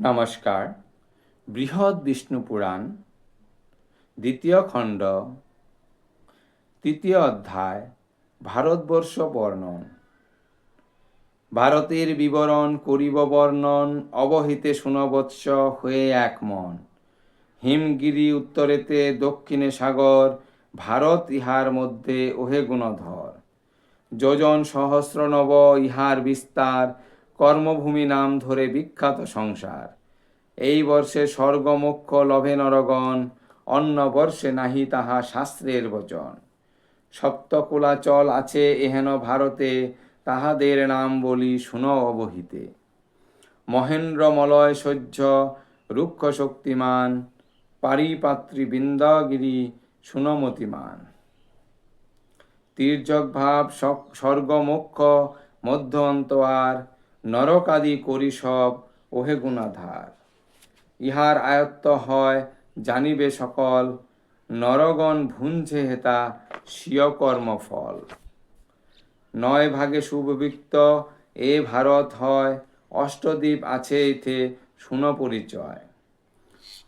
নমস্কার বৃহৎ বিষ্ণু পুরাণ দ্বিতীয় খণ্ড, তৃতীয় অধ্যায় ভারতবর্ষ বর্ণন ভারতের বিবরণ করিব বর্ণন অবহিতে শুনবৎস হয়ে এক মন। হিমগিরি উত্তরেতে দক্ষিণে সাগর ভারত ইহার মধ্যে ওহে গুণধর যোজন সহস্র নব ইহার বিস্তার কর্মভূমি নাম ধরে বিখ্যাত সংসার। এই বর্ষে স্বর্গমোক্ষ লভে নরগণ, অন্য বর্ষে নাহি তাহা শাস্ত্রের বচন। সপ্তকুলাচল আছে এহেন ভারতে, তাহাদের নাম বলি শুন অবহিতে। মহেন্দ্র মলয় সহ্য, রুক্ষ শক্তিমান, পারিপাত্রী বৃন্দাগিরি সুনমতিমান। তীর্যক ভাব স্বর্গমোক্ষ মধ্য অন্তয়ার নরকাদি করি সব, ওহে গুণাধার। ইহার আয়ত্ত হয় জানিবে সকল, নরগণ ভুঞ্জে হেতা স্বীয় কর্মফল। নয় ভাগে সুবিক্ত এ ভারত হয়, অষ্টদ্বীপ আছে এতে সুন পরিচয়।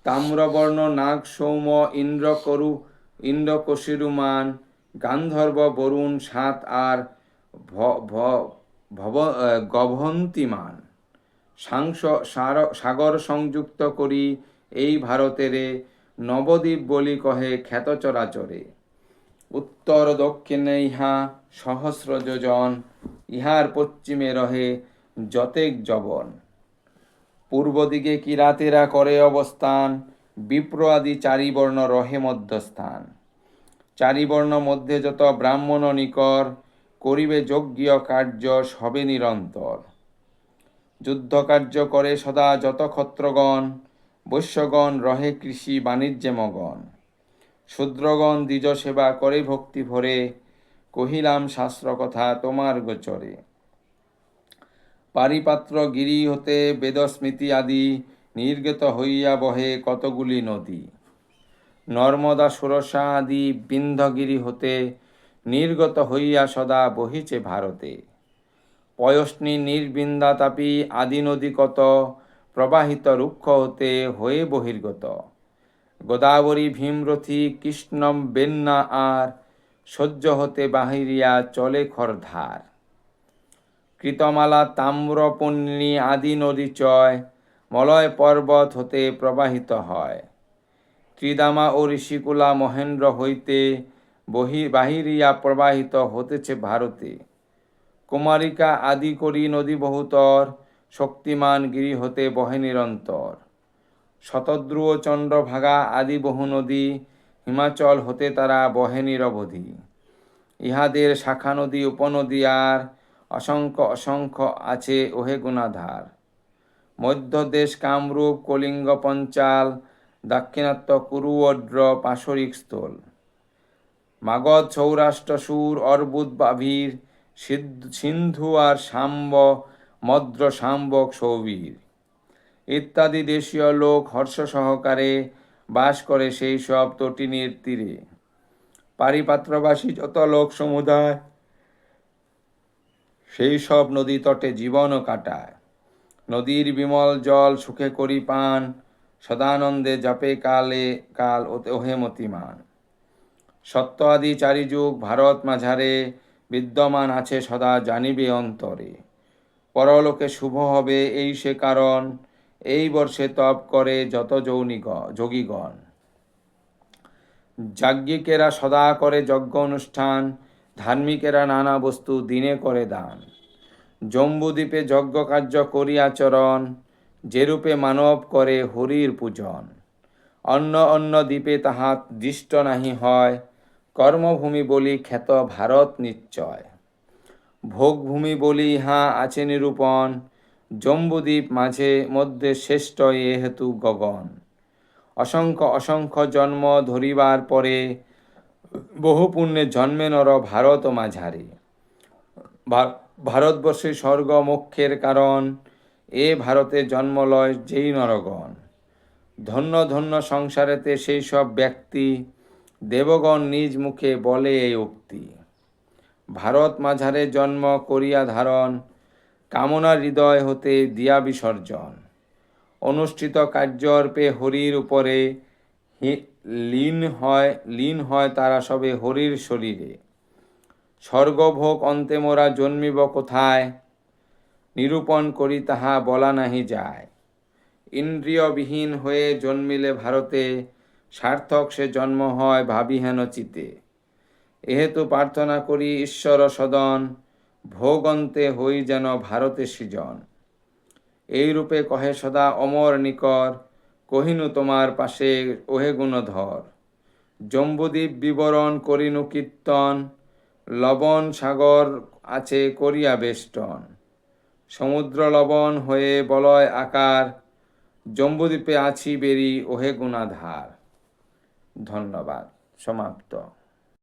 তাম্রবর্ণ, নাগ, সৌম, ইন্দ্র করু, ইন্দ্র কশিরুমান, গান্ধর্ব, বরুণ, সাত আর ভ- ভব গভন্তিমান। সাংস সাগর সংযুক্ত করি এই ভারতেরে নবদ্বীপ বলি কহে খ্যাত চরাচরে। উত্তর দক্ষিণে ইহা সহস্র যোজন, ইহার পশ্চিমে রহে যতেক জবন পূর্ব দিকে কিরাতেরা করে অবস্থান, বিপ্র আদি চারি বর্ণ রহে মধ্যস্থান। চারি বর্ণ মধ্যে যত ব্রাহ্মণ নিকর করিবে যজ্ঞ কার্য সবে নিরন্তর। যুদ্ধ কার্য করে সদা যত ক্ষত্রগণ বৈশ্যগণ, রহে কৃষি বাণিজ্যে মগণ শূদ্রগণ দ্বিজ সেবা করে ভক্তি ভরে, কহিলাম শাস্ত্র কথা তোমার গোচরে। পারিপাত্র গিরি হতে বেদস্মৃতি আদি নির্গত হইয়া বহে কতগুলি নদী। নর্মদা সুরসা আদি বিন্ধ্যগিরি হতে নির্গত হইয়া সদা বহিছে ভারতে। পয়স্নী নির্বিন্দা তাপি আদি নদী কত প্রবাহিত রুক্ষ হতে হয়ে বহির্গত। গোদাবরী ভীমরথী কৃষ্ণম বেন্না আর সহ্য হতে বাহিরিয়া চলে খরধার। কৃতমালা তাম্রপন্নী আদি নদী চয় মলয় পর্বত হতে প্রবাহিত হয়। ত্রিদামা ও ঋষিকুলা মহেন্দ্র হইতে বহি বাহিরিয়া প্রবাহিত হতেছে ভারতে। কুমারিকা আদি করি নদী বহুতর, শক্তিমান গিরি হতে বহে নিরন্তর। শতদ্রু চন্দ্রভাগা আদি বহু নদী, হিমাচল হতে তারা বহে নিরবধি। ইহাদের শাখা নদী, উপনদী আর অসংখ্য অসংখ্য আছে ওহে গুণাধার। মধ্যদেশ কামরূপ, কলিঙ্গ পঞ্চাল, দাক্ষিণাত্য কুরুঅড্র পাশরিক স্থল। মাগধ সৌরাষ্ট্র সুর, অর্বুদ বাভীর সিন্ধু আর সাম্ব, মদ্র সাম্বক সৌবীর। ইত্যাদি দেশীয় লোক হর্ষ সহকারে বাস করে সেই সব তটিনীর তীরে। পারিপাত্রবাসী যত লোক সমুদায়, সেই সব নদী তটে জীবনও কাটায়। নদীর বিমল জল সুখে করি পান, সদানন্দে জপে কালে কাল ওহে মতিমান। সত্য আদি চারি যুগ ভারত মাঝারে বিদ্যমান আছে সদা জানিবে অন্তরে। পরলোকে শুভ হবে এই সে কারণ, এই বর্ষে তপ করে যত যৌনিগ, যোগীগণ। যাজ্ঞিকেরা সদা করে যজ্ঞ অনুষ্ঠান, ধার্মিকেরা নানা বস্তু দিনে করে দান। জম্বুদ্বীপে যজ্ঞ কার্য করিয়াচরণ যেরূপে মানব করে হরির পূজন। অন্য অন্য দ্বীপে তাহা দৃষ্ট নাহি হয় কর্মভূমি বলি খ্যাত ভারত নিশ্চয়। ভোগভূমি বলি ইহা আছে নিরূপণ। জম্বুদ্বীপ মাঝে মধ্যে শ্রেষ্ঠ এ হেতু গগন। অসংখ্য অসংখ্য জন্ম ধরিবার পরে বহু পুণ্যে জন্মে নর ভারত মাঝারে। ভারতবর্ষে স্বর্গ মোক্ষের কারণ, এ ভারতে জন্ম লয় যেই নরগণ। ধন্য ধন্য সংসারেতে সেই সব ব্যক্তি দেবগণ নিজ মুখে বলে এই উক্তি। ভারত মাঝারে জন্ম করিয়া ধারণ কামনা হৃদয় হতে দিয়া বিসর্জন। অনুষ্ঠিত কার্যর্পে হরির উপরে লীন হয় লীন হয় তারা সবে হরির শরীরে। স্বর্গভোগ অন্তে মোরা জন্মিব কোথায়? নিরূপণ করি তাহা বলা নাহি যায়। ইন্দ্রিয়বিহীন হয়ে জন্মিলে ভারতে সার্থক সে জন্ম হয় ভাবিহেন চিতে। এহেতু প্রার্থনা করি ঈশ্বর সদন, ভোগন্তে হই যেন ভারতে সৃজন। এই রূপে কহে সদা অমর নিকর, কহিনু তোমার পাশে ওহে গুণধর। জম্বুদ্বীপ বিবরণ করিনু কীর্তন, লবণ সাগর আছে করিয়া বেষ্টন। সমুদ্র লবণ হয়ে বলয় আকার, জম্বুদ্বীপে আছি বেরি ওহে গুণাধার। ধন্যবাদ। সমাপ্ত।